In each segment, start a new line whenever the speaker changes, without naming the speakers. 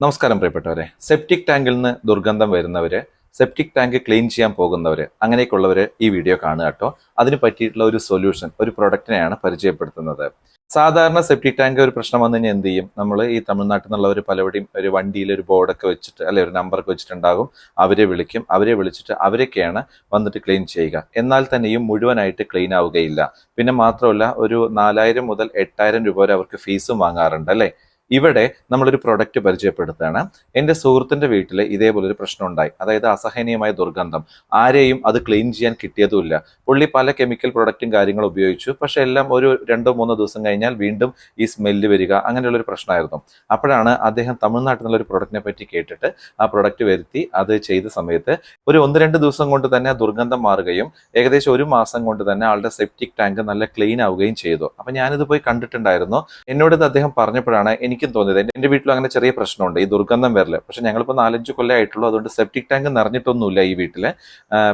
നമസ്കാരം പ്രിയപ്പെട്ടവരെ. സെപ്റ്റിക് ടാങ്കിൽ നിന്ന് ദുർഗന്ധം വരുന്നവര് സെപ്റ്റിക് ടാങ്ക് ക്ലീൻ ചെയ്യാൻ പോകുന്നവര് അങ്ങനെയൊക്കെയുള്ളവർ ഈ വീഡിയോ കാണുക കേട്ടോ. അതിന് പറ്റിയിട്ടുള്ള ഒരു സൊല്യൂഷൻ ഒരു പ്രൊഡക്റ്റിനെയാണ് പരിചയപ്പെടുത്തുന്നത്. സാധാരണ സെപ്റ്റിക് ടാങ്ക് ഒരു പ്രശ്നം വന്നു കഴിഞ്ഞാൽ എന്ത് ചെയ്യും? നമ്മൾ ഈ തമിഴ്നാട്ടിൽ നിന്നുള്ളവർ പലവിടെയും ഒരു വണ്ടിയിൽ ഒരു ബോർഡൊക്കെ വെച്ചിട്ട് അല്ലെ ഒരു നമ്പറൊക്കെ വെച്ചിട്ടുണ്ടാകും അവരെ വിളിക്കും. അവരെ വിളിച്ചിട്ട് അവരൊക്കെയാണ് വന്നിട്ട് ക്ലീൻ ചെയ്യുക. എന്നാൽ തന്നെയും മുഴുവനായിട്ട് ക്ലീൻ ആവുകയില്ല. പിന്നെ മാത്രമല്ല ഒരു നാലായിരം മുതൽ എട്ടായിരം രൂപ വരെ അവർക്ക് ഫീസും വാങ്ങാറുണ്ട് അല്ലേ? ഇവിടെ നമ്മളൊരു പ്രൊഡക്റ്റ് പരിചയപ്പെടുത്തുകയാണ്. എന്റെ സുഹൃത്തിന്റെ വീട്ടിൽ ഇതേപോലെ ഒരു പ്രശ്നം ഉണ്ടായി അതായത് അസഹനീയമായ ദുർഗന്ധം. ആരെയും അത് ക്ലീൻ ചെയ്യാൻ കിട്ടിയതുമില്ല. പുള്ളി പല കെമിക്കൽ പ്രൊഡക്റ്റും കാര്യങ്ങളും ഉപയോഗിച്ചു. പക്ഷെ എല്ലാം ഒരു രണ്ടോ മൂന്നോ ദിവസം കഴിഞ്ഞാൽ വീണ്ടും ഈ സ്മെല്ല് വരിക അങ്ങനെയുള്ള ഒരു പ്രശ്നമായിരുന്നു. അപ്പോഴാണ് അദ്ദേഹം തമിഴ്നാട്ടിൽ നിന്നുള്ള ഒരു പ്രൊഡക്റ്റിനെ പറ്റി കേട്ടിട്ട് ആ പ്രൊഡക്റ്റ് വരുത്തി അത് ചെയ്ത സമയത്ത് ഒരു ഒന്ന് രണ്ട് ദിവസം കൊണ്ട് തന്നെ ദുർഗന്ധം മാറുകയും ഏകദേശം ഒരു മാസം കൊണ്ട് തന്നെ ആളുടെ സെപ്റ്റിക് ടാങ്ക് നല്ല ക്ലീൻ ആവുകയും ചെയ്തു. അപ്പൊ ഞാനിത് പോയി കണ്ടിട്ടുണ്ടായിരുന്നു. എന്നോട് അദ്ദേഹം പറഞ്ഞപ്പോഴാണ് എനിക്കും തോന്നിയത്. എന്റെ- എന്റെ വീട്ടിലും അങ്ങനെ ചെറിയ പ്രശ്നമുണ്ട്. ഈ ദുർഗന്ധം വരൽ. പക്ഷെ ഞങ്ങളിപ്പോൾ നാലഞ്ച് കൊല്ലം ആയിട്ടുള്ളൂ. അതുകൊണ്ട് സെപ്റ്റിക് ടാങ്ക് നിറഞ്ഞിട്ടൊന്നുമില്ല ഈ വീട്ടിൽ.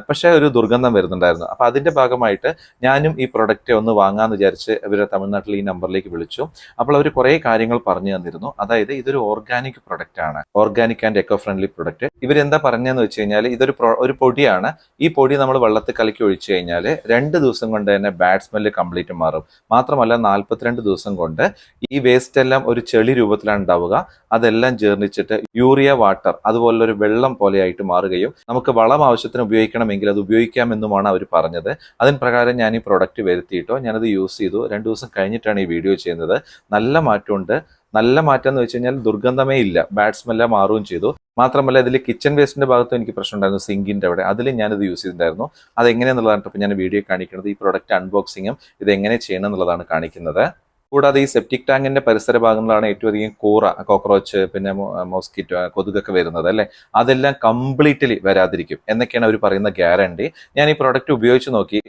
പക്ഷേ ഒരു ദുർഗന്ധം വരുന്നുണ്ടായിരുന്നു. അപ്പോൾ അതിന്റെ ഭാഗമായിട്ട് ഞാനും ഈ പ്രൊഡക്റ്റ് ഒന്ന് വാങ്ങാന്ന് വിചാരിച്ച് ഇവരെ തമിഴ്നാട്ടിൽ ഈ നമ്പറിലേക്ക് വിളിച്ചു. അപ്പോൾ അവർ കുറേ കാര്യങ്ങൾ പറഞ്ഞു തന്നിരുന്നു. അതായത് ഇതൊരു ഓർഗാനിക് പ്രൊഡക്റ്റ് ആണ്. Organic and eco friendly product ഇവരെന്താ പറഞ്ഞതെന്ന് വെച്ച് കഴിഞ്ഞാൽ ഇതൊരു ഒരു പൊടിയാണ്. ഈ പൊടി നമ്മൾ വെള്ളത്തിൽ കലക്കി ഒഴിച്ചു കഴിഞ്ഞാൽ രണ്ട് ദിവസം കൊണ്ട് തന്നെ ബാഡ് സ്മെല്ല് കംപ്ലീറ്റ് മാറും. മാത്രമല്ല നാൽപ്പത്തിരണ്ട് ദിവസം കൊണ്ട് ഈ വേസ്റ്റ് എല്ലാം ഒരു ചെളി രൂപത്തിലാണ് ഉണ്ടാവുക അതെല്ലാം ജീർണിച്ചിട്ട് യൂറിയ വാട്ടർ അതുപോലുള്ള ഒരു വെള്ളം പോലെയായിട്ട് മാറുകയും നമുക്ക് വളം ആവശ്യത്തിന് ഉപയോഗിക്കണമെങ്കിൽ അത് ഉപയോഗിക്കാമെന്നുമാണ് അവർ പറഞ്ഞത്. അതിന് പ്രകാരം ഞാൻ ഈ പ്രൊഡക്റ്റ് വരുത്തിയിട്ടോ ഞാനത് യൂസ് ചെയ്തു. രണ്ട് ദിവസം കഴിഞ്ഞിട്ടാണ് ഈ വീഡിയോ ചെയ്യുന്നത്. നല്ല മാറ്റമുണ്ട്. നല്ല മാറ്റം എന്ന് വെച്ച് കഴിഞ്ഞാൽ ദുർഗന്ധമേ ഇല്ല. ബാഡ് സ്മെല്ലാം മാറുകയും ചെയ്തു. മാത്രമല്ല ഇതിൽ കിച്ചൺ വേസ്റ്റിന്റെ ഭാഗത്തും എനിക്ക് പ്രശ്നം ഉണ്ടായിരുന്നു സിങ്കിന്റെ അവിടെ. അതിൽ ഞാനിത് യൂസ് ചെയ്തിട്ടുണ്ടായിരുന്നു. അതെങ്ങനെയെന്നുള്ളതാണ് ഇപ്പോൾ ഞാൻ വീഡിയോ കാണിക്കുന്നത്. ഈ പ്രൊഡക്റ്റ് അൺബോക്സിങ്ങും ഇത് എങ്ങനെ ചെയ്യണം എന്നുള്ളതാണ് കാണിക്കുന്നത്. കൂടാതെ ഈ സെപ്റ്റിക് ടാങ്കിന്റെ പരിസര ഭാഗങ്ങളാണ് ഏറ്റവും അധികം കൂറ കോക്രോച്ച് പിന്നെ മോസ്കിറ്റോ കൊതുകൊക്കെ വരുന്നത് അല്ലെ? അതെല്ലാം കംപ്ലീറ്റ്ലി വരാതിരിക്കും എന്നൊക്കെയാണ് അവർ പറയുന്ന ഗ്യാരണ്ടി ഞാൻ ഈ പ്രോഡക്റ്റ് ഉപയോഗിച്ച് നോക്കി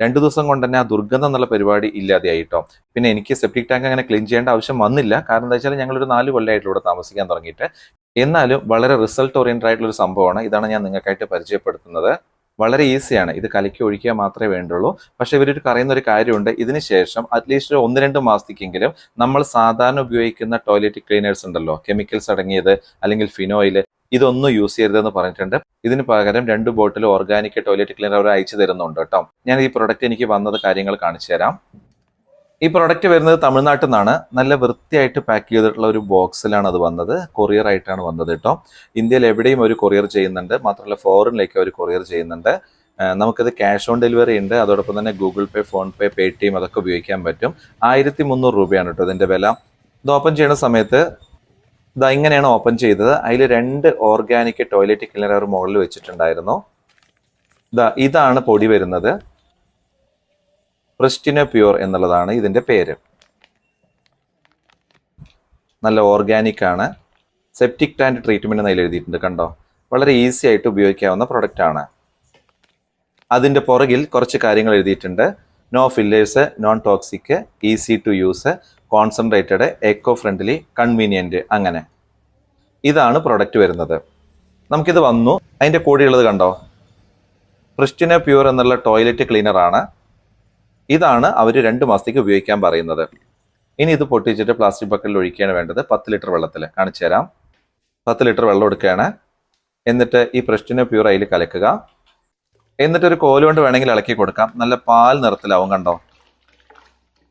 രണ്ടു ദിവസം കൊണ്ട് തന്നെ ആ ദുർഗന്ധം എന്നുള്ള പരിപാടി ഇല്ലാതെയായിട്ടോ പിന്നെ എനിക്ക് സെപ്റ്റിക് ടാങ്ക് അങ്ങനെ ക്ലീൻ ചെയ്യേണ്ട ആവശ്യം വന്നില്ല. കാരണം എന്താ വെച്ചാൽ ഞങ്ങളൊരു നാല് കൊല്ലമായിട്ട് ഇവിടെ താമസിക്കാൻ തുടങ്ങിയിട്ട്. എന്നാലും വളരെ റിസൾട്ട് ഓറിയന്റഡ് ആയിട്ടുള്ള ഒരു സംഭവമാണ്. ഇതാണ് ഞാൻ നിങ്ങൾക്കായിട്ട് പരിചയപ്പെടുത്തുന്നത്. വളരെ ഈസിയാണ്. ഇത് കലക്കി ഒഴിക്കുക മാത്രമേ വേണ്ടുള്ളൂ. പക്ഷെ ഇവരൊരു പറയുന്ന ഒരു കാര്യമുണ്ട്. ഇതിന് ശേഷം അറ്റ്ലീസ്റ്റ് ഒന്ന് രണ്ട് മാസത്തേക്കെങ്കിലും നമ്മൾ സാധാരണ ഉപയോഗിക്കുന്ന ടോയ്ലറ്റ് ക്ലീനേഴ്സ് ഉണ്ടല്ലോ. കെമിക്കൽസ് അടങ്ങിയത് അല്ലെങ്കിൽ ഫിനോയിൽ ഇതൊന്നും യൂസ് ചെയ്യരുതെന്ന് പറഞ്ഞിട്ടുണ്ട്. ഇതിന് പകരം രണ്ട് ബോട്ടിൽ ഓർഗാനിക് ടോയ്ലറ്റ് ക്ലീനർ അവർ അയച്ചു തരുന്നുണ്ട് കേട്ടോ. ഞാൻ ഈ പ്രൊഡക്റ്റ് എനിക്ക് വന്നത് കാര്യങ്ങൾ കാണിച്ചു തരാം. ഈ പ്രൊഡക്റ്റ് വരുന്നത് തമിഴ്നാട്ടിൽ നിന്നാണ്. നല്ല വൃത്തിയായിട്ട് പാക്ക് ചെയ്തിട്ടുള്ള ഒരു ബോക്സിലാണ് അത് വന്നത്. കൊറിയർ ആയിട്ടാണ് വന്നത് കേട്ടോ. ഇന്ത്യയിൽ എവിടെയും ഒരു കൊറിയർ ചെയ്യുന്നുണ്ട്. മാത്രമല്ല ഫോറിനിലേക്ക് അവർ കൊറിയർ ചെയ്യുന്നുണ്ട്. നമുക്കിത് ക്യാഷ് ഓൺ ഡെലിവറി ഉണ്ട്. അതോടൊപ്പം തന്നെ ഗൂഗിൾ പേ PhonePe Paytm അതൊക്കെ ഉപയോഗിക്കാൻ പറ്റും. ആയിരത്തി മുന്നൂറ് രൂപയാണ് കേട്ടോ ഇതിന്റെ വില. ഇത് ഓപ്പൺ ചെയ്യുന്ന സമയത്ത് ഇതാ ഇങ്ങനെയാണ് ഓപ്പൺ ചെയ്തത്. അതിൽ രണ്ട് ഓർഗാനിക് ടോയ്ലറ്റ് ക്ലീനർ അവർ മുകളിൽ വെച്ചിട്ടുണ്ടായിരുന്നു. ഇതാ ഇതാണ് പൊടി വരുന്നത്. പ്രിസ്റ്റിന പ്യൂർ എന്നുള്ളതാണ് ഇതിന്റെ പേര്. നല്ല ഓർഗാനിക് ആണ്. സെപ്റ്റിക് ടാൻഡ് ട്രീറ്റ്മെന്റ് എന്നതിൽ എഴുതിയിട്ടുണ്ട് കണ്ടോ? വളരെ ഈസി ആയിട്ട് ഉപയോഗിക്കാവുന്ന പ്രൊഡക്റ്റ് ആണ്. അതിന്റെ പുറകിൽ കുറച്ച് കാര്യങ്ങൾ എഴുതിയിട്ടുണ്ട്. No fillers non toxic easy to use concentrated eco friendly convenient അങ്ങനെ. ഇതാണ് പ്രൊഡക്റ്റ് വരുന്നത്. നമുക്കിത് വന്നു. അതിന്റെ കൂടെയുള്ളത് കണ്ടോ? പ്രിസ്റ്റിന പ്യൂർ എന്നുള്ള ടോയ്ലറ്റ് ക്ലീനറാണ് ഇതാണ് അവർ രണ്ട് മാസത്തേക്ക് ഉപയോഗിക്കാൻ പറയുന്നത്. ഇനി ഇത് പൊട്ടിച്ചിട്ട് പ്ലാസ്റ്റിക് ബക്കറ്റിൽ ഒഴിക്കുകയാണ് വേണ്ടത്. പത്ത് ലിറ്റർ വെള്ളത്തിൽ കാണിച്ചു തരാം. പത്ത് ലിറ്റർ വെള്ളം എടുക്കുകയാണ്. എന്നിട്ട് ഈ പ്രസ്റ്റിനെ പ്യൂർ അതിൽ കലക്കുക. എന്നിട്ട് ഒരു കോൽ കൊണ്ട് വേണമെങ്കിൽ ഇളക്കി കൊടുക്കാം. നല്ല പാൽ നിറത്തിലാവും കണ്ടോ?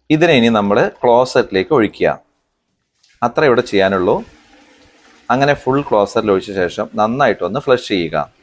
ഇതിനെ ഇനി നമ്മൾ ക്ലോസറ്റിലേക്ക് ഒഴിക്കുക. അത്ര ഇവിടെ ചെയ്യാനുള്ളൂ. അങ്ങനെ ഫുൾ ക്ലോസറ്റിൽ ഒഴിച്ച ശേഷം നന്നായിട്ടൊന്ന് ഫ്ലഷ് ചെയ്യുക.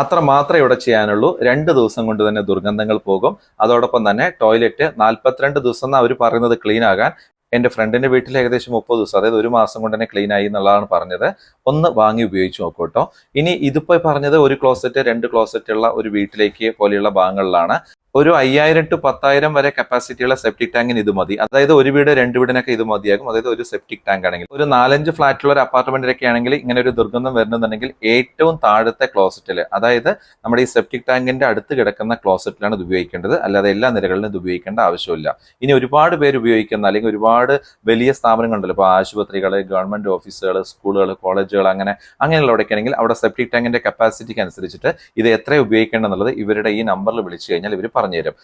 അത്ര മാത്രമേ ഇവിടെ ചെയ്യാനുള്ളൂ. രണ്ട് ദിവസം കൊണ്ട് തന്നെ ദുർഗന്ധങ്ങൾ പോകും. അതോടൊപ്പം തന്നെ ടോയ്ലറ്റ് നാൽപ്പത്തിരണ്ട് ദിവസം അവർ പറയുന്നത് ക്ലീൻ ആകാൻ. എന്റെ ഫ്രണ്ടിന്റെ വീട്ടിൽ ഏകദേശം മുപ്പത് ദിവസം അതായത് ഒരു മാസം കൊണ്ട് തന്നെ ക്ലീൻ ആയി എന്നുള്ളതാണ് പറഞ്ഞത്. ഒന്ന് വാങ്ങി ഉപയോഗിച്ച് നോക്കൂ കേട്ടോ. ഇനി ഇതിപ്പോ പറഞ്ഞത് ഒരു ക്ലോസറ്റ് രണ്ട് ക്ലോസറ്റ് ഉള്ള ഒരു വീട്ടിലേക്ക് പോലെയുള്ള ഭാഗങ്ങളിലാണ്. ഒരു അയ്യായിരം ടു പത്തായിരം വരെ കപ്പാസിറ്റിയുള്ള സെപ്റ്റിക് ടാങ്കിന് ഇത് മതി. അതായത് ഒരു വീട് രണ്ട് വീടിനൊക്കെ ഇത് മതിയാകും. അതായത് ഒരു സെപ്റ്റിക് ടാങ്ക് ആണെങ്കിൽ. ഒരു നാലഞ്ച് ഫ്ലാറ്റുള്ള ഒരു അപ്പാർട്ട്മെന്റിലൊക്കെ ആണെങ്കിൽ ഇങ്ങനെ ഒരു ദുർഗന്ധം വരുന്നുണ്ടെങ്കിൽ ഏറ്റവും താഴത്തെ ക്ലോസറ്റിൽ അതായത് നമ്മുടെ ഈ സെപ്റ്റിക് ടാങ്കിന്റെ അടുത്ത് കിടക്കുന്ന ക്ലോസറ്റിലാണ് ഇത് ഉപയോഗിക്കേണ്ടത്. അല്ലാതെ എല്ലാ നിലകളിലും ഇത് ഉപയോഗിക്കേണ്ട ആവശ്യമില്ല. ഇനി ഒരുപാട് പേര് ഉപയോഗിക്കുന്ന അല്ലെങ്കിൽ ഒരുപാട് വലിയ സ്ഥാപനങ്ങളുണ്ടല്ലോ. ഇപ്പോൾ ആശുപത്രികൾ ഗവൺമെന്റ് ഓഫീസുകൾ സ്കൂളുകൾ കോളേജുകൾ അങ്ങനെ അങ്ങനെയുള്ളവിടെയൊക്കെ ആണെങ്കിൽ അവിടെ സെപ്റ്റിക് ടാങ്കിന്റെ കപ്പാസിറ്റിക്ക് അനുസരിച്ചിട്ട് ഇത് എത്ര ഉപയോഗിക്കേണ്ടതെന്നുള്ളത് ഇവരുടെ ഈ നമ്പറിൽ വിളിച്ചു കഴിഞ്ഞാൽ ഇവർ പറഞ്ഞുതരും.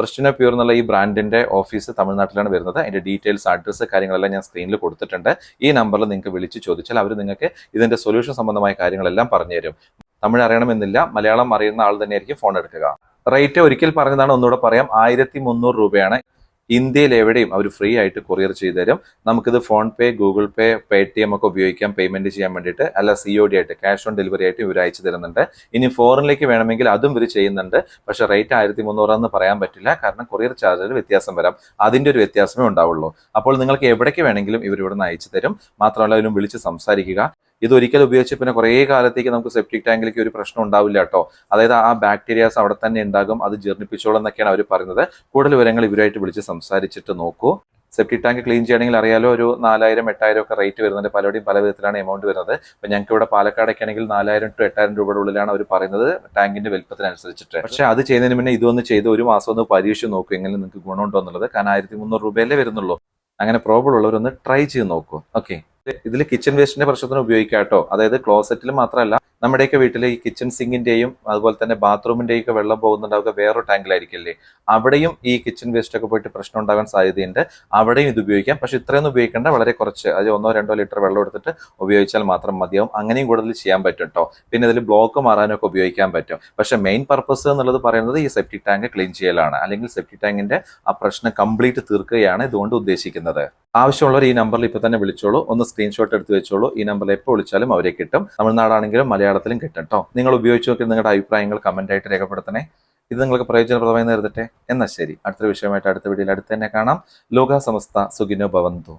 പ്രശ്ന പ്യൂർ എന്നുള്ള ഈ ബ്രാൻഡിന്റെ ഓഫീസ് തമിഴ്നാട്ടിലാണ് വരുന്നത്. അതിന്റെ ഡീറ്റെയിൽസ് അഡ്രസ് കാര്യങ്ങളെല്ലാം ഞാൻ സ്ക്രീനിൽ കൊടുത്തിട്ടുണ്ട്. ഈ നമ്പറിൽ നിങ്ങൾക്ക് വിളിച്ച് ചോദിച്ചാൽ അവർ നിങ്ങൾക്ക് ഇതിന്റെ സൊല്യൂഷൻ സംബന്ധമായ കാര്യങ്ങളെല്ലാം പറഞ്ഞുതരും. തമിഴ് അറിയണമെന്നില്ല. മലയാളം അറിയുന്ന ആൾ തന്നെയായിരിക്കും ഫോൺ എടുക്കുക. റേറ്റ് ഒരിക്കൽ പറഞ്ഞതാണ് ഒന്നുകൂടെ പറയാം. ആയിരത്തി രൂപയാണ്. ഇന്ത്യയിൽ എവിടെയും അവർ ഫ്രീ ആയിട്ട് കൊറിയർ ചെയ്തു തരും നമുക്കിത് ഫോൺ പേ ഗൂഗിൾ പേ പേ ടി എം ഒക്കെ ഉപയോഗിക്കാം. പേയ്മെന്റ് ചെയ്യാൻ വേണ്ടിയിട്ട്. അല്ല സി ഒ ഡി ആയിട്ട് ക്യാഷ് ഓൺ ഡെലിവറി ആയിട്ട് ഇവർ അയച്ചു തരുന്നുണ്ട്. ഇനി ഫോറിനിലേക്ക് വേണമെങ്കിൽ അതും ഇവർ ചെയ്യുന്നുണ്ട്. പക്ഷെ റേറ്റ് ആയിരത്തി മുന്നൂറാന്ന് പറയാൻ പറ്റില്ല. കാരണം കൊറിയർ ചാർജിൽ വ്യത്യാസം വരാം. അതിന്റെ ഒരു വ്യത്യാസമേ ഉണ്ടാവുള്ളൂ. അപ്പോൾ നിങ്ങൾക്ക് എവിടേക്ക് വേണമെങ്കിലും ഇവർ ഇവിടെ നിന്ന് അയച്ചു തരും. മാത്രമല്ല അതിനും വിളിച്ച് സംസാരിക്കുക. ഇത് ഒരിക്കൽ ഉപയോഗിച്ച് പിന്നെ കുറേ കാലത്തേക്ക് നമുക്ക് സെപ്റ്റിക് ടാങ്കിലേക്ക് ഒരു പ്രശ്നം ഉണ്ടാവില്ല കേട്ടോ. അതായത് ആ ബാക്ടീരിയാസ് അവിടെ തന്നെ ഉണ്ടാകും അത് ജീർണിപ്പിച്ചോളും എന്നൊക്കെയാണ് അവർ പറയുന്നത്. കൂടുതൽ വിവരങ്ങൾ ഇവരുമായിട്ട് വിളിച്ച് സംസാരിച്ചിട്ട് നോക്കൂ. സെപ്റ്റിക് ടാങ്ക് ക്ലീൻ ചെയ്യണമെങ്കിൽ അറിയാലോ ഒരു നാലായിരം എട്ടായിരം ഒക്കെ റേറ്റ് വരുന്നുണ്ട്. പലരുടെയും പല വിധത്തിലാണ് എമൗണ്ട് വരുന്നത്. അപ്പം ഞങ്ങൾക്ക് ഇവിടെ പാലക്കാടൊക്കെ ആണെങ്കിൽ നാലായിരം ടു എട്ടായിരം രൂപയുടെ ഉള്ളിലാണ് അവർ പറയുന്നത് ടാങ്കിന്റെ വലുപ്പത്തിനനുസരിച്ചിട്ട്. പക്ഷെ അത് ചെയ്യുന്നതിന് മുന്നേ ഇതൊന്ന് ചെയ്ത് ഒരു മാസം ഒന്ന് പരീക്ഷിച്ച് നോക്കൂ എങ്ങനെ നിങ്ങൾക്ക് ഗുണമുണ്ടോ എന്നുള്ളത്. കാരണം ആയിരത്തി മുന്നൂറ് രൂപയല്ലേ വരുന്നുള്ളൂ. അങ്ങനെ പ്രോബ്ലം ഉള്ളവരൊന്ന് ട്രൈ ചെയ്ത് നോക്കൂ. ഓക്കെ ഇതിൽ കിച്ചൺ വേസ്റ്റിന്റെ പ്രശ്നത്തിന് ഉപയോഗിക്കാം കേട്ടോ. അതായത് ക്ലോസറ്റിൽ മാത്രമല്ല നമ്മുടെയൊക്കെ വീട്ടിലെ ഈ കിച്ചൺ സിങ്കിന്റെയും അതുപോലെ തന്നെ ബാത്റൂമിന്റെയും ഒക്കെ വെള്ളം പോകുന്നുണ്ടാവുക വേറൊരു ടാങ്കിലായിരിക്കില്ലേ അവിടെയും ഈ കിച്ചൺ വേസ്റ്റ് ഒക്കെ പോയിട്ട് പ്രശ്നം ഉണ്ടാകാൻ സാധ്യതയുണ്ട്. അവിടെയും ഇത് ഉപയോഗിക്കാം. പക്ഷെ ഇത്രയൊന്നും ഉപയോഗിക്കേണ്ട വളരെ കുറച്ച് അതായത് ഒന്നോ രണ്ടോ ലിറ്റർ വെള്ളം എടുത്തിട്ട് ഉപയോഗിച്ചാൽ മാത്രം മതിയാവും. അങ്ങനെയും കൂടുതൽ ചെയ്യാൻ പറ്റും കേട്ടോ പിന്നെ ഇതിൽ ബ്ലോക്ക് മാറാനൊക്കെ ഉപയോഗിക്കാൻ പറ്റും. പക്ഷെ മെയിൻ പർപ്പസ് എന്നുള്ളത് പറയുന്നത് ഈ സെപ്റ്റിക് ടാങ്ക് ക്ലീൻ ചെയ്യലാണ്. അല്ലെങ്കിൽ സെപ്റ്റിക് ടാങ്കിന്റെ ആ പ്രശ്നം കംപ്ലീറ്റ് തീർക്കുകയാണ് ഇതുകൊണ്ട് ഉദ്ദേശിക്കുന്നത്. ആവശ്യമുള്ളവർ ഈ നമ്പറിൽ ഇപ്പൊ തന്നെ വിളിച്ചോളൂ. ഒന്ന് സ്ക്രീൻഷോട്ട് എടുത്ത് വെച്ചോളൂ. ഈ നമ്പറിൽ എപ്പോൾ വിളിച്ചാലും അവരെ കിട്ടും. തമിഴ്നാടാണെങ്കിലും മലയാളത്തിലും കിട്ടും കേട്ടോ നിങ്ങൾ ഉപയോഗിച്ച് നോക്കി നിങ്ങളുടെ അഭിപ്രായങ്ങൾ കമന്റ് ആയിട്ട് രേഖപ്പെടുത്തണേ. ഇത് നിങ്ങൾക്ക് പ്രയോജനപ്രദമായി നേരിടട്ടെ എന്നാൽ ശരി. അടുത്ത വിഷയമായിട്ട് അടുത്ത വീഡിയോയിൽ അടുത്ത് തന്നെ കാണാം. ലോക സമസ്ത സുഖിനോ ഭവന്തു.